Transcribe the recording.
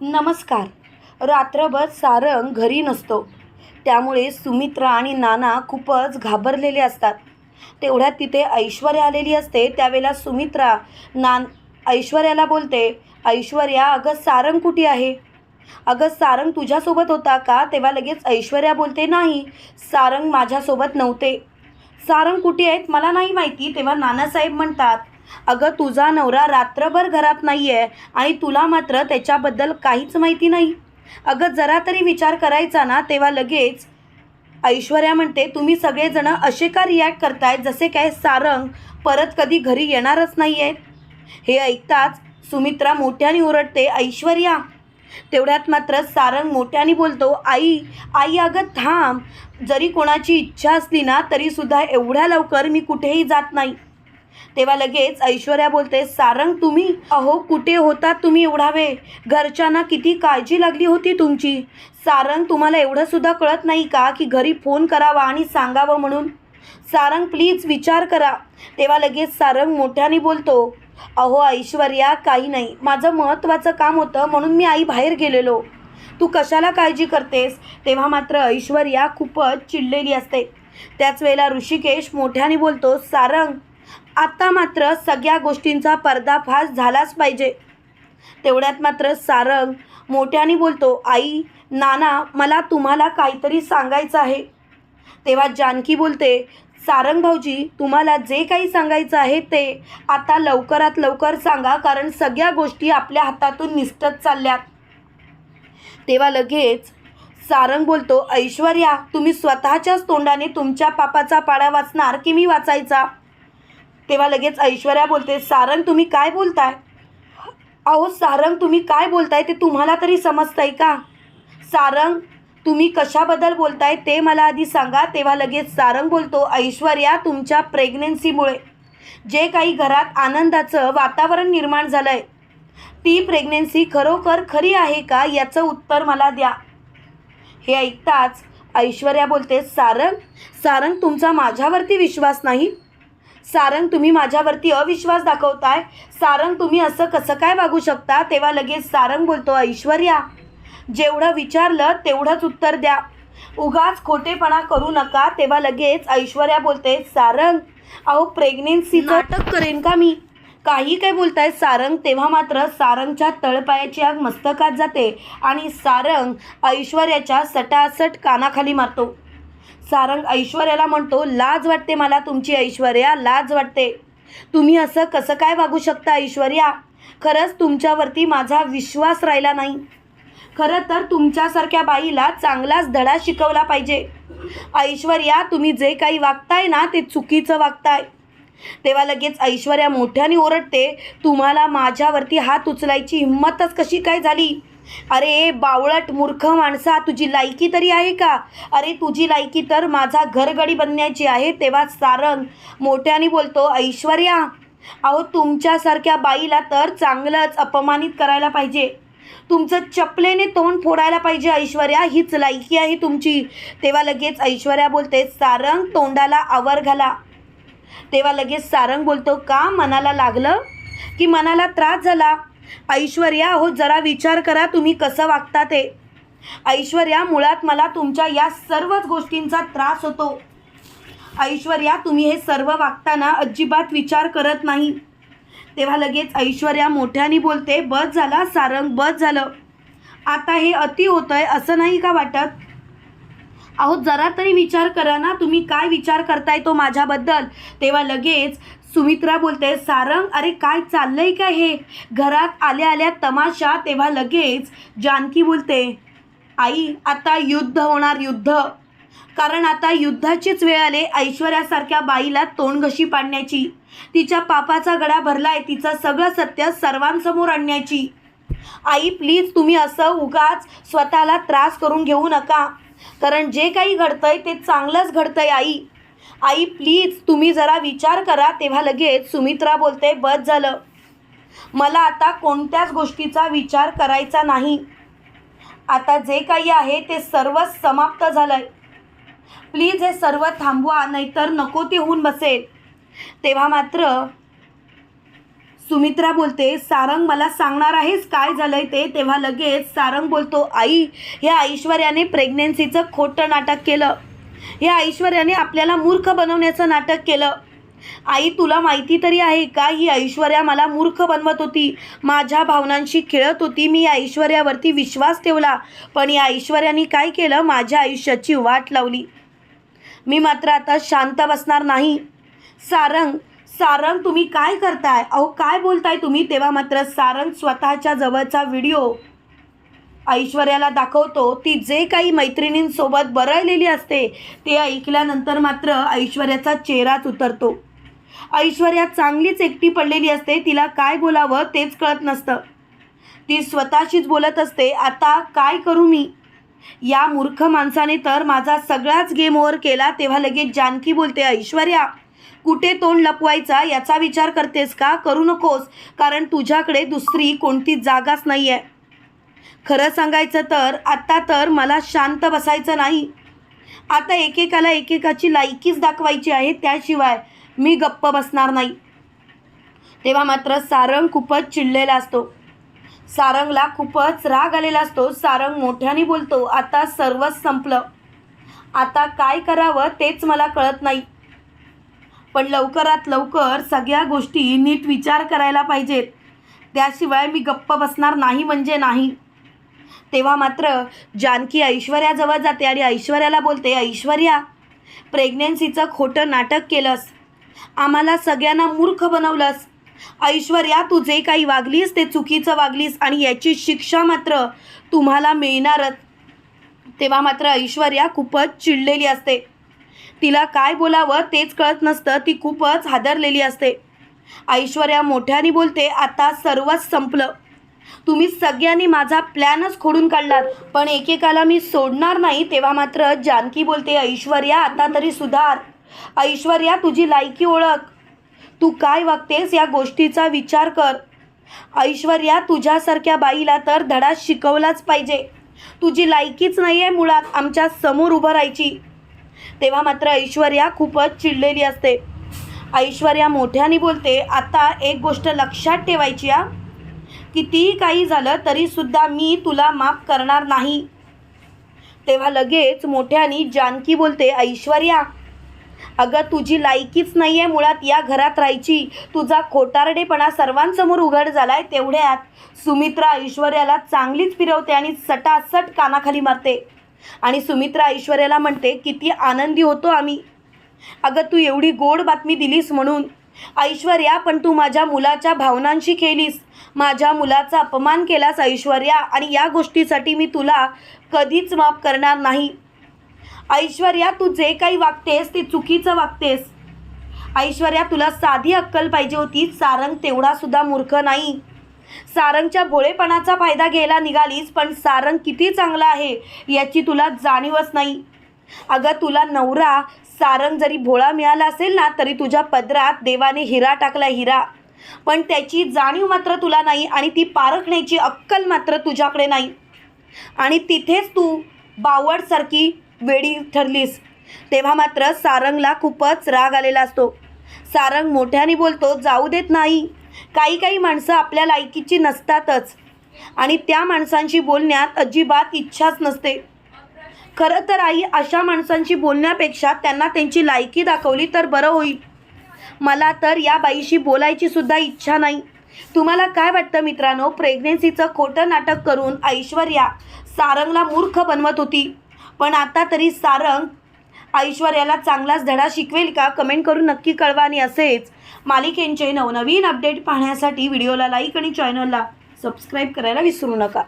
नमस्कार. रात्रभर सारंग घरी नसतो. त्यामुळे सुमित्रा आणि नाना खूपच घाबरलेले असतात. तेवढ्यात तिथे ऐश्वर्या आलेली असते. त्यावेळेला सुमित्रा नान ऐश्वर्याला बोलते ऐश्वर्या अगं सारंग कुठे आहे? अगं सारंग तुझ्यासोबत होता का? तेव्हा लगेच ऐश्वर्या बोलते नाही सारंग माझ्यासोबत नव्हते. सारंग कुठे आहेत? मला नाही माहिती. तेव्हा नानासाहेब म्हणतात अगं तुझा नवरा रात्रभर घरात नाही आहे आणि तुला मात्र त्याच्याबद्दल काहीच माहिती नाही. अगं जरा तरी विचार करायचा ना तेव्हा लगेच. ऐश्वर्या म्हणते तुम्ही सगळेजण असे का रिॲक्ट करताय जसे काय सारंग परत कधी घरी येणारच नाही आहेत हे ऐकताच सुमित्रा मोठ्याने ओरडते ऐश्वर्या. तेवढ्यात मात्र सारंग मोठ्याने बोलतो आई आई अगं थांब. जरी कोणाची इच्छा असली ना तरीसुद्धा एवढ्या लवकर मी कुठेही जात नाही. तेव्हा लगेच ऐश्वर्या बोलते सारंग तुम्ही? अहो कुठे होता तुम्ही एवढा वेळ? घरच्यांना किती काळजी लागली होती तुमची? सारंग तुम्हाला एवढं सुद्धा कळत नाही का की घरी फोन करावा आणि सांगावं म्हणून? सारंग प्लीज विचार करा. तेव्हा लगेच सारंग मोठ्याने बोलतो अहो ऐश्वर्या काही नाही. माझं महत्त्वाचं काम होतं म्हणून मी आई बाहेर गेलेलो. तू कशाला काळजी करतेस? तेव्हा मात्र ऐश्वर्या खूपच चिडलेली असते. त्याच वेळेला ऋषिकेश मोठ्याने बोलतो सारंग आता मात्र सगळ्या गोष्टींचा पर्दाफाश झालाच पाहिजे. तेवढ्यात मात्र सारंग मोठ्याने बोलतो आई नाना मला तुम्हाला काहीतरी सांगायचं आहे. तेव्हा जानकी बोलते सारंग भाऊजी तुम्हाला जे काही सांगायचं आहे ते आता लवकरात लवकर सांगा कारण सगळ्या गोष्टी आपल्या हातातून निसटत चालल्यात. तेव्हा लगेच सारंग बोलतो ऐश्वर्या तुम्ही स्वतःच्याच तोंडाने तुमच्या पापाचा पाडा वाचणार की मी वाचायचा? तेव्हा लगेच ऐश्वर्या बोलते सारंग तुम्ही काय बोलताय? अहो सारंग तुम्ही काय बोलताय ते तुम्हाला तरी समजतंय का? सारंग तुम्ही कशाबद्दल बोलताय ते मला आधी सांगा. तेव्हा लगेच सारंग बोलतो ऐश्वर्या तुमच्या प्रेग्नेन्सीमुळे जे काही घरात आनंदाचं वातावरण निर्माण झालं आहे ती प्रेग्नेन्सी खरोखर खरी आहे का याचं उत्तर मला द्या. हे ऐकताच ऐश्वर्या बोलते सारंग सारंग तुमचा माझ्यावरती विश्वास नाही? सारंग तुम्ही माझ्यावरती अविश्वास दाखवताय. सारंग तुम्ही असं कसं काय वागू शकता? तेव्हा लगेच सारंग बोलतो ऐश्वर्या जेवढं विचारलं तेवढंच उत्तर द्या. उगाच खोटेपणा करू नका. तेव्हा लगेच ऐश्वर्या बोलते सारंग अहो प्रेग्नेन्सीचं नाटक करेन का मी? काही काय बोलताय सारंग तेव्हा मात्र सारंगच्या तळपायाची आग मस्तकात जाते आणि सारंग ऐश्वर्याच्या सटासट कानाखाली मारतो. सारंग ऐश्वर्याला म्हणतो लाज वाटते मला तुमची ऐश्वर्या लाज वाटते. तुम्ही असं कसं काय वागू शकता ऐश्वर्या? खरंच तुमच्यावरती माझा विश्वास राहिला नाही. खरं तर तुमच्यासारख्या बाईला चांगलाच धडा शिकवला पाहिजे. ऐश्वर्या तुम्ही जे काही वागताय ना ते चुकीचं वागताय. तेव्हा लगेच ऐश्वर्या मोठ्याने ओरडते तुम्हाला माझ्यावरती हात उचलायची हिंमतच कशी काय झाली? अरे बावळट मूर्ख माणसा तुझी लायकी तरी आहे का? अरे तुझी लायकी तर माझा घरगडी बनण्याची आहे तेव्हा सारंग मोठ्याने बोलतो ऐश्वर्या अहो तुमच्यासारख्या बाईला तर चांगलंच अपमानित करायला पाहिजे. तुमचं चपलेने तोंड फोडायला पाहिजे ऐश्वर्या हीच लायकी आहे तुमची. तेव्हा लगेच ऐश्वर्या बोलते सारंग तोंडाला आवर घाला. तेव्हा लगेच सारंग बोलतो का मनाला लागलं? की मनाला त्रास झाला? ऐश्वर्या हो जरा विचार करा तुम्ही कसं वागता ते. ऐश्वर्या मुळात मला तुमच्या या सर्वच गोष्टींचा त्रास होतो. ऐश्वर्या तुम्ही हे सर्व वागताना अजिबात विचार करत नाही. तेव्हा लगेच ऐश्वर्या मोठ्याने बोलते बस झाला सारंग बस झालं. आता हे अति होतंय असं नाही का वाटत? अहो जरा तरी विचार करा ना तुम्ही काय विचार करताय तो माझ्याबद्दल. तेव्हा लगेच सुमित्रा बोलते सारंग अरे काय चाललंय काय हे? घरात आल्या आल्या तमाशा तेव्हा लगेच जानकी बोलते आई आता युद्ध होणार युद्ध. कारण आता युद्धाचीच वेळ आले ऐश्वर्यासारख्या बाईला तोंडघशी पाडण्याची. तिच्या पापाचा गडा भरलाय तिचं सगळं सत्य सर्वांसमोर आणण्याची. आई प्लीज तुम्ही असं उगाच स्वतःला त्रास करून घेऊ नका. कारण जे काही घडतंय ते चांगलंच घडतंय आई. आई प्लीज तुम्ही जरा विचार करा. तेव्हा लगेच सुमित्रा बोलते बस झालं. मला आता कोणत्याच गोष्टीचा विचार करायचा नाही. आता जे काही आहे ते सर्व समाप्त झालं आहे प्लीज हे सर्व थांबवा नाहीतर नको ते होऊन बसेल. तेव्हा मात्र सुमित्रा बोलते सारंग मला सांगणार आहेस काय झालंय ते? तेव्हा लगेच सारंग बोलतो आई या ऐश्वर्याने प्रेग्नेन्सीचं खोटं नाटक केलं. या ऐश्वर्याने आपल्याला मूर्ख बनवण्याचं नाटक केलं. आई तुला माहिती तरी आहे का? ही ऐश्वर्या मला मूर्ख बनवत होती. माझ्या भावनांशी खेळत होती. मी या ऐश्वर्यावरती विश्वास ठेवला. पण या ऐश्वर्याने काय केलं? माझ्या आयुष्याची वाट लावली. मी मात्र आता शांत बसणार नाही. सारंग सारंग तुम्ही काय करताय? अहो काय बोलताय तुम्ही? तेव्हा मात्र सारंग स्वतःच्या जवळचा व्हिडिओ ऐश्वर्याला दाखवतो ती जे काही मैत्रिणींसोबत बरळलेली असते ते ऐकल्यानंतर मात्र ऐश्वर्याचा चेहराच उतरतो. ऐश्वर्या चांगलीच एकटी पडलेली असते तिला काय बोलावं तेच कळत नसतं. ती स्वतःशीच बोलत असते आता काय करू मी? या मूर्ख माणसाने तर माझा सगळाच गेम ओव्हर केला तेव्हा लगेच जानकी बोलते ऐश्वर्या कुठे तोंड लपवायचा याचा विचार करतेस का? करू नकोस कारण तुझ्याकडे दुसरी कोणती जागाच नाही आहे खरं सांगायचं तर आत्ता तर मला शांत बसायचं नाही. आता एकेकाला एकेकाची लायकीच दाखवायची आहे त्याशिवाय मी गप्प बसणार नाही. तेव्हा मात्र सारंग खूपच चिडलेला असतो. सारंगला खूपच राग आलेला असतो. सारंग मोठ्याने बोलतो आता सर्वच संपलं. आता काय करावं तेच मला कळत नाही. पण लवकरात लवकर सगळ्या गोष्टी नीट विचार करायला पाहिजेत. त्याशिवाय मी गप्प बसणार नाही म्हणजे नाही. तेव्हा मात्र जानकी ऐश्वर्याजवळ जाते आणि ऐश्वर्याला बोलते ऐश्वर्या प्रेग्नेन्सीचं खोटं नाटक केलंस. आम्हाला सगळ्यांना मूर्ख बनवलंस. ऐश्वर्या तू जे काही वागलीस ते चुकीचं वागलीस आणि याची शिक्षा मात्र तुम्हाला मिळणारच. तेव्हा मात्र ऐश्वर्या खूपच चिडलेली असते. तिला काय बोलावं तेच कळत नसतं ती खूपच हादरलेली असते. ऐश्वर्या मोठ्याने बोलते आता सर्वच संपलं. तुम्ही सगळ्यांनी माझा प्लॅनच खोडून काढलात. पण एकेकाला मी सोडणार नाही तेव्हा मात्र जानकी बोलते ऐश्वर्या आता तरी सुधार. ऐश्वर्या तुझी लायकी ओळख. तू काय वागतेस या गोष्टीचा विचार कर. ऐश्वर्या तुझ्यासारख्या बाईला तर धडा शिकवलाच पाहिजे. तुझी लायकीच नाही आहे मुळात आमच्यासमोर उभं राहायची. तेव्हा मात्र ऐश्वर्या खूपच चिडलेली असते. ऐश्वर्या मोठ्याने बोलते आता एक गोष्ट लक्षात ठेवायची हा. कितीही काही झालं तरीसुद्धा मी तुला माफ करणार नाही. तेव्हा लगेच मोठ्यानी जानकी बोलते ऐश्वर्या अगं तुझी लायकीच नाही आहे मुळात या घरात राहायची. तुझा खोटारडेपणा सर्वांसमोर उघड झालाय तेवढ्यात सुमित्रा ऐश्वर्याला चांगलीच फिरवते आणि सटासट कानाखाली मारते. आणि सुमित्रा ऐश्वर्याला म्हणते किती आनंदी होतो आम्ही. अगं तू एवढी गोड बातमी दिलीस म्हणून. ऐश्वर्या पण तू माझ्या मुलाच्या भावनांशी खेळलीस. माझ्या मुलाचा अपमान केलास ऐश्वर्या आणि या गोष्टीसाठी मी तुला कधीच माफ करणार नाही. ऐश्वर्या तू जे काही वागतेस ते चुकीचं वागतेस. ऐश्वर्या तुला साधी अक्कल पाहिजे होती. सारंग तेवढासुद्धा मूर्ख नाही. सारंगच्या भोळेपणाचा फायदा घ्यायला निघालीस पण सारंग किती चांगला आहे याची तुला जाणीवच नाही. अगं तुला नवरा सारंग जरी भोळा मिळाला असेल ना तरी तुझ्या पदरात देवाने हिरा टाकला हिरा. पण त्याची जाणीव मात्र तुला नाही आणि ती पारखण्याची अक्कल मात्र तुझ्याकडे नाही. आणि तिथेच तू बावडसारखी वेडी ठरलीस. तेव्हा मात्र सारंगला खूपच राग आलेला असतो. सारंग मोठ्याने बोलतो जाऊ देत नाही. काही काही माणसं आपल्या लायकीची नसतातच. आणि त्या माणसांशी बोलण्यात अजिबात इच्छाच नसते. खरं तर आई अशा माणसांशी बोलण्यापेक्षा त्यांना त्यांची लायकी दाखवली तर बरं होईल. मला तर या बाईशी बोलायची सुद्धा इच्छा नाही. तुम्हाला काय वाटतं मित्रांनो? प्रेग्नेन्सीचं खोटं नाटक करून ऐश्वर्या सारंगला मूर्ख बनवत होती. पण आता तरी सारंग ऐश्वर्याला चांगलाच धडा शिकवेल का? कमेंट करून नक्की कळवा आणि असेच मालिकेंचे नवनवीन अपडेट पाहण्यासाठी व्हिडिओला लाईक आणि चॅनलला सबस्क्राईब करायला विसरू नका.